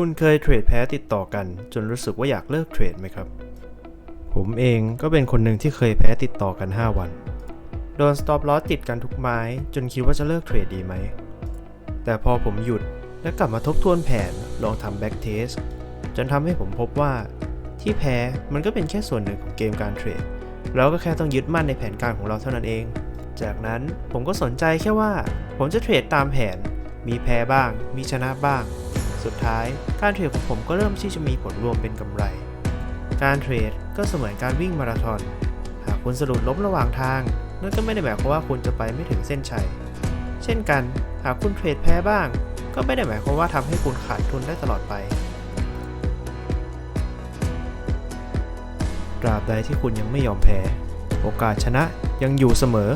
คุณเคยเทรดแพ้ติดต่อกัน จนรู้สึกว่าอยากเลิกเทรดไหมครับ ผมเองก็เป็นคนหนึ่งที่เคยแพ้ติดต่อกัน 5 วัน โดน stop loss ติดกันทุกไม้ จนคิดว่าจะเลิกเทรดดีไหม แต่พอผมหยุดและกลับมาทบทวนแผนลองทำ back test จนทำให้ผมพบว่า ที่แพ้มันก็เป็นแค่ส่วนหนึ่งของเกมการเทรดเราก็แค่ต้องยึดมั่นในแผนการของเราเท่านั้นเอง จากนั้นผมก็สนใจแค่ว่า ผมจะเทรดตามแผน มีแพ้บ้าง มีชนะบ้าง สุดท้าย การเทรดของผมก็เริ่มที่จะมีผลรวมเป็นกำไร การเทรดก็เสมือนการวิ่งมาราธอน หากคุณสะดุดล้มระหว่างทาง นั่นก็ไม่ได้หมายความว่าคุณจะไปไม่ถึงเส้นชัย เช่นกัน หากคุณเทรดแพ้บ้าง ก็ไม่ได้หมายความว่าทำให้คุณขาดทุนได้ตลอดไปตราบใดที่คุณยังไม่ยอมแพ้ โอกาสชนะยังอยู่เสมอ